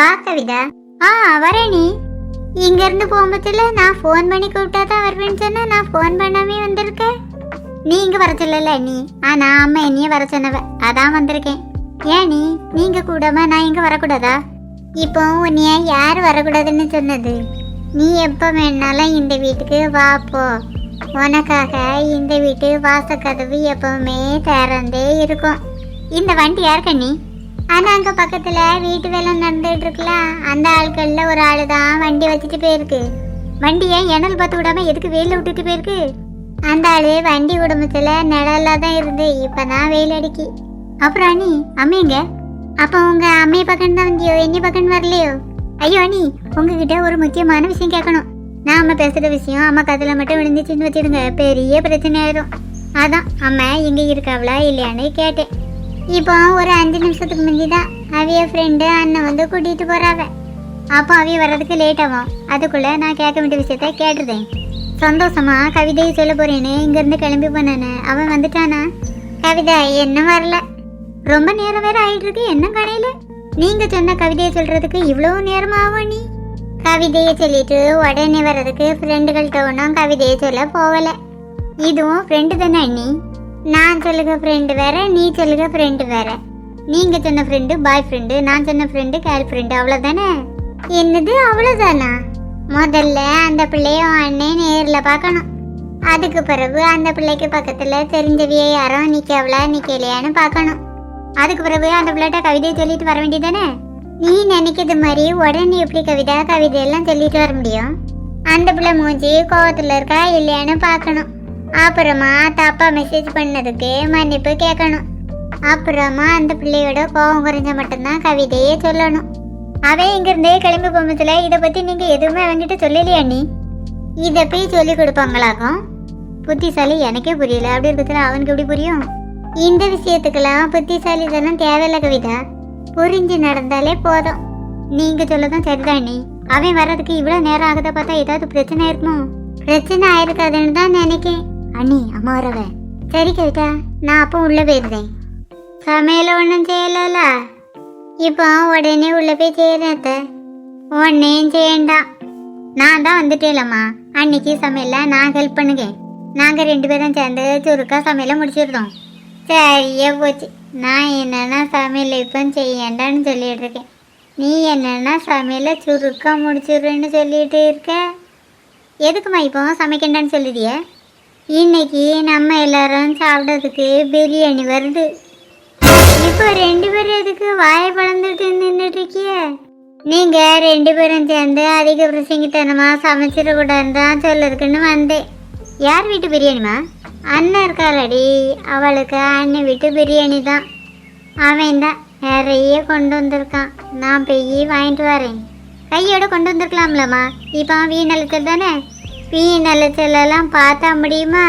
வா கவிதா ஆ வரேனி இங்க இருந்து போகும்போதுல நான் ஃபோன் பண்ணி கூப்பிட்டா தான் வருவேன்னு சொன்னா நான் ஃபோன் பண்ணாமே வந்திருக்கேன் நீ இங்க வர சொல்லல நீ. ஆனா அம்மா என்னைய வர சொன்னவ. அதான் வந்திருக்கேன். ஏன் நீ? நீங்க கூடாம நான் இங்க வரக்கூடாதா? இப்போ உன்னைய யார் வரக்கூடாதுன்னு சொன்னது? நீ எப்போ வேணாலும் இந்த வீட்டுக்கு வா போ. உனக்காக இந்த வீட்டு வாசக்கதவு எப்பவுமே திறந்தே இருக்கும். இந்த வண்டி யாருக்க நீ? ஆனால் அங்கே பக்கத்தில் வீட்டு வேலை நடந்துகிட்டு இருக்குல்ல அந்த ஆட்களில் ஒரு ஆள் தான் வண்டி வச்சுட்டு போயிருக்கு. வண்டியை எனல் பார்த்து விடாம எதுக்கு வெயில் விட்டுட்டு போயிருக்கு? அந்த ஆள் வண்டி குடும்பத்தில் நிழலாக தான் இருந்து இப்போ தான் வெயில் அடிக்கி. அப்புறம் அணி அம்மைங்க அப்போ உங்கள் அம்மையை பக்கம் தான் வந்தியோ என்னை பக்கம் வரலையோ? ஐயோ அண்ணி உங்ககிட்ட ஒரு முக்கியமான விஷயம் கேட்கணும். நான் அம்மா பேசுகிற விஷயம் அம்மா கதில் மட்டும் விழுந்துச்சுன்னு வச்சுடுங்க. பெரிய பிரச்சனை ஆயிரும். அதான் அம்மா இங்கே இருக்காவளா இல்லையான்னு கேட்டேன். இப்போ ஒரு அஞ்சு நிமிஷத்துக்கு முந்தி தான் அவிய ஃப்ரெண்டு அண்ணன் வந்து கூட்டிகிட்டு போறாவ அப்போ அவிய வர்றதுக்கு லேட் ஆகும். அதுக்குள்ளே நான் கேட்க வேண்டிய விஷயத்த கேட்டுருந்தேன் சந்தோஷமாக கவிதையை சொல்ல போகிறேன்னு இங்கேருந்து கிளம்பி போனானே அவன் வந்துட்டானா? கவிதா என்ன வரல. ரொம்ப நேரம் வேற ஆயிட்டு இருக்கு என்ன கடையில? நீங்க சொன்ன கவிதையை சொல்றதுக்கு இவ்வளவு நேரம் ஆகும் நீ? கவிதையை சொல்லிட்டு உடனே வர்றதுக்கு ஃப்ரெண்டுகள்கிட்ட ஒன்றும் கவிதையை சொல்ல போகல. இதுவும் ஃப்ரெண்டு தானே நீ? நான் சொல்லுங்க ஃப்ரெண்டு வேற நீ சொல்லுங்க ஃப்ரெண்டு வேற. நீங்க சொன்ன ஃப்ரெண்டு பாய் ஃப்ரெண்டு நான் சொன்ன ஃப்ரெண்டு கேர்ள் ஃப்ரெண்டு அவ்வளோதானே என்னது அவ்வளோதானா முதல்ல அந்த பிள்ளைய உன் அண்ணன் நேரில் பார்க்கணும். அதுக்கு பிறகு அந்த பிள்ளைக்கு பக்கத்தில் தெரிஞ்சவிய யாரோ நிக்கவளா நிற்கலையான்னு பார்க்கணும். அதுக்கு பிறகு அந்த பிள்ளைகிட்ட கவிதையை சொல்லிட்டு வர வேண்டியதானே நீ நினைக்கிறது மாதிரி உடனே எப்படி கவிதா கவிதையெல்லாம் சொல்லிட்டு வர முடியும்? அந்த பிள்ளை மூஞ்சி கோவத்தில் இருக்கா இல்லையான்னு பார்க்கணும். அப்புறமா தப்பா மெசேஜ் பண்ணதுக்கு மன்னிப்பு கேட்கணும். அப்புறமா அந்த பிள்ளையோட கோவம் குறைஞ்ச மட்டும்தான் கவிதையே சொல்லணும். அவன் இங்கிருந்தே கிளம்பி போகும்போதுல இதை பத்தி நீங்க எதுவுமே அவன்கிட்ட சொல்லலையா நீ? இதை போய் சொல்லி கொடுப்பாங்களாக்கும்? புத்திசாலி எனக்கே புரியல. அப்படி இருக்கிறதுல அவனுக்கு எப்படி புரியும்? இந்த விஷயத்துக்கெல்லாம் புத்திசாலி புத்திசாலித்தனம் தேவையில்ல கவிதா. புரிஞ்சு நடந்தாலே போதும். நீங்க சொல்லதும் சரிதான் நீ. அவன் வர்றதுக்கு இவ்வளோ நேரம் ஆகுத பார்த்தா ஏதாவது பிரச்சனை இருக்குமோ? பிரச்சனை ஆயிருக்காதுன்னு தான் நினைக்கேன். அண்ணி அம்மா வரவ. சரி கவிதா நான் அப்போ உள்ள போயிருந்தேன். சமையல ஒன்றும் செய்யலல இப்போ உடனே உள்ள போய் செய்யறேன் உடனே ஒன்னையும் செய்யண்டாம். நான் தான் வந்துட்டேலம்மா அன்னைக்கு சமையல நான் ஹெல்ப் பண்ணுகேன். நாங்கள் ரெண்டு பேரும் சேர்ந்து சுருக்கா சமையலை முடிச்சிருந்தோம். சரியே போச்சு. நான் என்னென்னா சமையல் இப்போ செய்யண்டான்னு சொல்லிட்டு இருக்கேன் நீ என்னென்னா சமையலை சுருக்கா முடிச்சிடுறேன்னு சொல்லிட்டு இருக்க? எதுக்குமா இப்போ சமைக்கண்டான்னு சொல்லுதிய? இன்னைக்கு நம்ம எல்லாரும் சாப்பிட்றதுக்கு பிரியாணி வருது. இப்போ ரெண்டு பேரும் எதுக்கு வாயை பழந்துட்டு நின்றுட்டு இருக்கிய நீங்க ரெண்டு பேரும் சேர்ந்து அதிக பிரசங்கித்தனமா சமைச்சிடக்கூடாதுன்னு தான் சொல்லுறதுக்குன்னு வந்தேன். யார் வீட்டு பிரியாணிமா அண்ணன் இருக்காளடி அவளுக்கு அண்ணன் வீட்டு பிரியாணி தான். அவன் தான் நிறைய கொண்டு வந்திருக்கான். நான் போய் வாங்கிட்டு வரேன். கையோட கொண்டு வந்திருக்கலாம்லம்மா. இப்போ வீண் தானே? வீ அழைச்சலெல்லாம் பார்த்தா முடியுமா?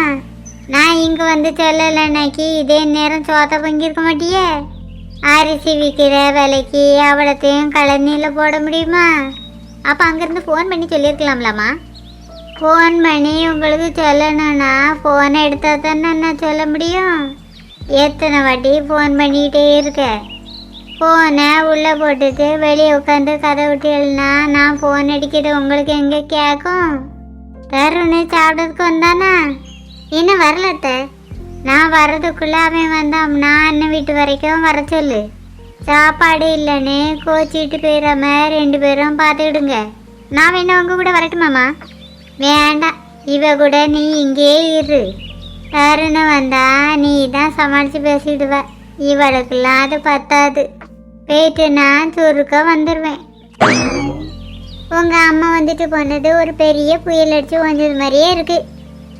நான் இங்கே வந்து சொல்லலைனாக்கி இதே நேரம் சோத்த பங்கிருக்க மாட்டியே? அரிசி விற்கிற விலைக்கு அவ்வளோத்தையும் கழனியில் போட முடியுமா? அப்போ அங்கேருந்து ஃபோன் பண்ணி சொல்லியிருக்கலாம்லம்மா ஃபோன் பண்ணி உங்களுக்கு சொல்லணும்னா ஃபோனை எடுத்தால் தானே நான் சொல்ல முடியும். எத்தனை வாட்டி ஃபோன் பண்ணிக்கிட்டே இருக்க? ஃபோனை உள்ளே போட்டுட்டு வெளியே உட்காந்து கதை விட்டீங்கன்னா நான் ஃபோன் அடிக்கிறது உங்களுக்கு எங்கே கேட்கும்? தருண் சாப்பிட்றதுக்கு வந்தானா? இன்னும் வரலத்த நான் வர்றதுக்குள்ளே அவன் வந்தான். நான் அண்ணன் வீட்டு வரைக்கும் வர சொல்லு. சாப்பாடு இல்லைன்னு கோச்சிட்டு போயிடாம ரெண்டு பேரும் பார்த்துக்கிடுங்க. நான் வேணும் உங்க கூட வரட்டுமாமா வேண்டாம். இவ கூட நீ இங்கே இரு. தருணம் வந்தா நீ தான் சமாளித்து பேசிடுவ. இவளுக்கெல்லாம் அது பத்தாது. போயிட்டு நான் சுருக்க வந்துடுவேன் உங்கள் அம்மா வந்துட்டு போனது ஒரு பெரிய புயல் அடித்து வந்தது மாதிரியே இருக்குது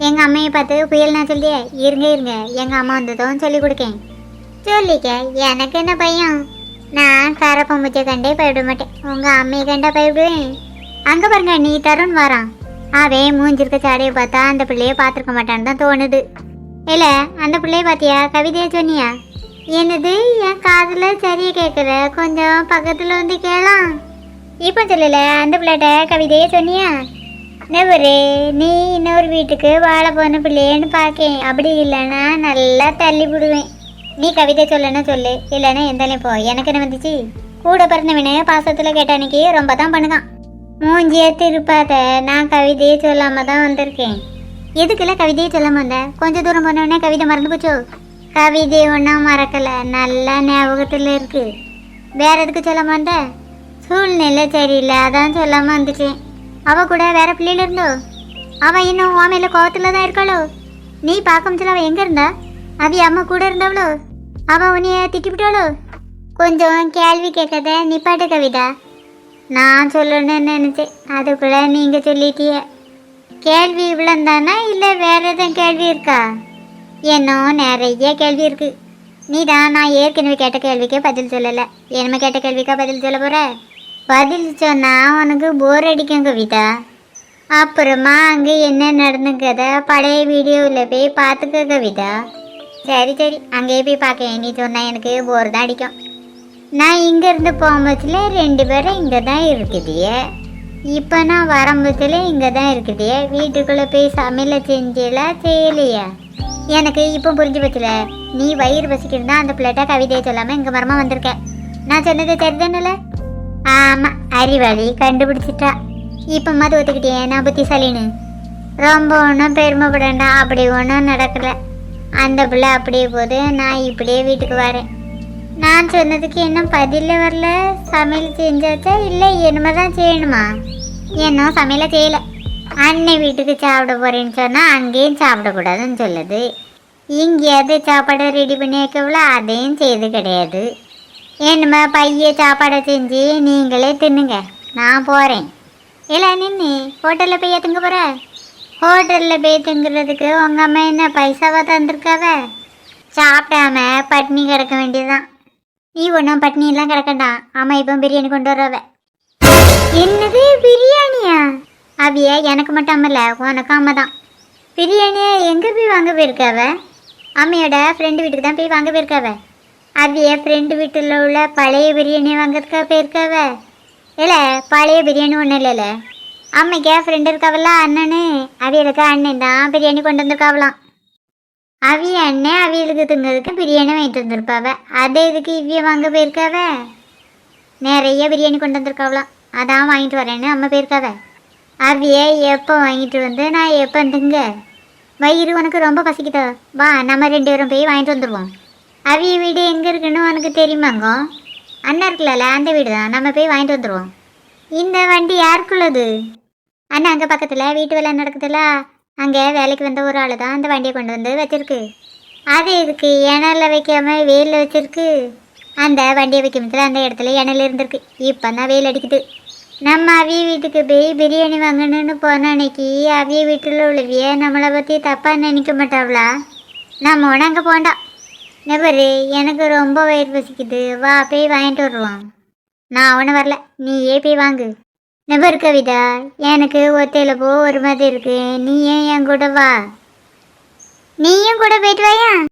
எங்கள் அம்மையை பார்த்து புயல் நான் சொல்லியே இருங்க இருங்க எங்கள் அம்மா வந்ததும் சொல்லி கொடுக்கேன். சொல்லிக்க எனக்கு என்ன பையன் நான் கரப்பம்பூச்சை கண்டே பயப்பட மாட்டேன். உங்கள் அம்மையை கண்டா பயப்படுவேன். அங்கே பாருங்க நீ தருண் வரான். அவன் மூஞ்சிருக்க சாடையை பார்த்தா அந்த பிள்ளைய பார்த்துருக்க மாட்டான்னு தான் தோணுது. இல்லை அந்த பிள்ளைய பார்த்தியா? கவிதையை சொன்னியா? என்னது? என் காதில் சரியை கேட்குற. கொஞ்சம் பக்கத்தில் வந்து கேளாம். இப்போ சொல்லல அந்த பிள்ளைகிட்ட கவிதையே சொன்னியா? நெவரு நீ இன்னொரு வீட்டுக்கு வாழ போன பிள்ளையன்னு பார்க்கேன் அப்படி இல்லைன்னா நல்லா தள்ளி விடுவேன் நீ கவிதை சொல்லணும் சொல்லு இல்லைன்னா எந்தாலே போ. எனக்கு என்ன வந்துச்சு? கூட பிறந்தவனே பாசத்தில் கேட்டானிக்கு ரொம்ப தான் பண்ணுதான். மூஞ்சியே திருப்பாத நான் கவிதையே சொல்லாம தான் வந்திருக்கேன். எதுக்குல கவிதையே சொல்லாம வந்த? கொஞ்சம் தூரம் போனோடனே கவிதை மறந்து போச்சோ? கவிதை ஒன்றும் மறக்கலை நல்லா ஞாபகத்தில் இருக்கு. வேற எதுக்கு சொல்லாம வந்தேன் சூழ்நிலை சரியில்லை அதான் சொல்லாம வந்துட்டேன். அவ கூட வேற பிள்ளையில இருந்தோ? அவ இன்னும் உன் மேல கோவத்துல தான் இருக்காளோ? நீ பார்க்க அவ எங்க இருந்தா? அவி அம்மா கூட இருந்தவளோ? அவ உன்னைய திட்டிவிட்டாளோ? கொஞ்சம் கேள்வி கேட்காத நிப்பாட்டு கவிதா. நான் சொல்லணும்னு நினைச்சேன். அதுக்குள்ள நீங்க சொல்லிட்டிய. கேள்வி இவ்வளோந்தானா இல்லை வேற எதுவும் கேள்வி இருக்கா? இன்னும் நிறைய கேள்வி இருக்கு. நீ தான் நான் ஏற்கனவே கேட்ட கேள்விக்கே பதில் சொல்லலை. என்னமே கேட்ட கேள்விக்கா பதில் சொல்ல போகிற பதில் சொன்னா உனக்கு போர் அடிக்கும் கவிதா அப்புறமா அங்கே என்ன நடந்துக்கத பழைய வீடியோவில் போய் பார்த்துக்க கவிதா சரி சரி. அங்கேயே போய் பார்க்க நீ சொன்னால் எனக்கு போர் தான் அடிக்கும். நான் இங்கேருந்து போகும்போதுல ரெண்டு பேரும் இங்கே தான் இருக்குதியே. இப்போ நான் வரும்போதுல இங்கே தான் இருக்குதியே. வீட்டுக்குள்ளே போய் சமையலை செஞ்சல செய்யலையே? எனக்கு இப்போ புரிஞ்சு போச்சுல. நீ வயிறு பசிக்கிறதா அந்த பிள்ளைட்ட கவிதையை சொல்லாமல் இங்கே மரமாக வந்திருக்க. நான் சொன்னது சரிதானல? ஆமாம் அறிவாளி கண்டுபிடிச்சிட்டா. இப்போ மது ஒத்துக்கிட்டே நான் புத்திசாலின்னு ரொம்ப ஒன்றும் பெருமைப்படண்டா அப்படி ஒன்றும் நடக்கலை. அந்த பிள்ளை அப்படியே போகுது நான் இப்படியே வீட்டுக்கு வரேன். நான் சொன்னதுக்கு இன்னும் பதில வரல. சமையல் செஞ்சாச்சா இல்லை என்னமே தான் செய்யணுமா? இன்னும் சமையலை செய்யலை. அண்ணன் வீட்டுக்கு சாப்பிட போறேன்னு சொன்னால் அங்கேயும் சாப்பிடக்கூடாதுன்னு சொல்லுது. இங்கேயாவது சாப்பாடை ரெடி பண்ணி வைக்கவில்ல அதையும் செய்து கிடையாது. என்னமா பைய சாப்பாடை செஞ்சு நீங்களே தின்னுங்க. நான் போகிறேன் இல்லை நின்று ஹோட்டலில் போய் தங்க போகிற ஹோட்டலில் போய் தங்குறதுக்கு உங்கள் அம்மா என்ன பைசாவாக தந்திருக்காவ சாப்பிடாம பட்னி கிடக்க வேண்டியதுதான். நீ ஒன்றும் பட்னியெல்லாம் கிடக்கண்டா. அம்மா இப்போ பிரியாணி கொண்டு வரவ என்னது பிரியாணியா? அவிய எனக்கு மட்டும் இல்லை உனக்கு அம்மா தான். பிரியாணியை எங்கே போய் வாங்க போயிருக்காவ? அம்மையோட ஃப்ரெண்டு வீட்டுக்கு தான் போய் வாங்க போயிருக்காவ? அவிய ஃப்ரெண்டு வீட்டில் உள்ள பழைய பிரியாணி வாங்குறதுக்கா போயிருக்காவ? இல்லை பழைய பிரியாணி ஒன்றும் இல்லைல்ல அம்மைக்கே ஃப்ரெண்டு இருக்காவல்ல அண்ணனு? அவியலுக்கு அண்ணன் தான் பிரியாணி கொண்டு வந்திருக்காவலாம் அவிய அண்ணன் அவியலுக்கு திங்கிறதுக்கு பிரியாணி வாங்கிட்டு வந்திருப்பாவ? அதே இதுக்கு இவ்விய வாங்க போயிருக்காவ? நிறைய பிரியாணி கொண்டு வந்திருக்காவலாம் அதான் வாங்கிட்டு வரேன்னு அம்மா போயிருக்காவ? அவிய எப்போ வாங்கிட்டு வந்து நான் எப்போ திங்க? வயிறு உனக்கு ரொம்ப பசிக்குதோ? வா நம்ம ரெண்டு பேரும் போய் வாங்கிட்டு வந்துடுவோம் அவிய வீடு எங்கே இருக்குன்னு உனக்கு தெரியுமாங்க அண்ணா இருக்குல்ல அந்த வீடு தான் நம்ம போய் வாங்கிட்டு வந்துடுவோம் இந்த வண்டி யாருக்குள்ளது? அண்ணா அங்கே பக்கத்தில் வீட்டு வேலை நடக்குதுல்ல? அங்கே வேலைக்கு வந்த ஒரு ஆள் தான் அந்த வண்டியை கொண்டு வந்து வச்சிருக்கு. அது இதுக்கு இணலில் வைக்காம வெயிலில் வச்சிருக்கு. அந்த வண்டியை வைக்கும்போது அந்த இடத்துல இணல் இருந்திருக்கு. இப்போ தான் வெயில் அடிக்குது. நம்ம அவிய வீட்டுக்கு போய் பிரியாணி வாங்கணும்னு போன அன்னைக்கு அவிய வீட்டில் உள்ளவிய நம்மளை பற்றி தப்பாக நினைக்க மாட்டாவளா? நம்ம ஒன்று அங்கே போண்டோம் நெபரு எனக்கு ரொம்ப வயிறு பசிக்குது. வா போய் வாங்கிட்டு வருவோம். நான் ஒன்றும் வரல. நீயே போய் வாங்கு. நெபர் கவிதா எனக்கு ஒத்தையில் போ ஒரு மாதிரி இருக்கு. நீ ஏன் என் கூட வா. நீயும் கூட போயிட்டு வாயா?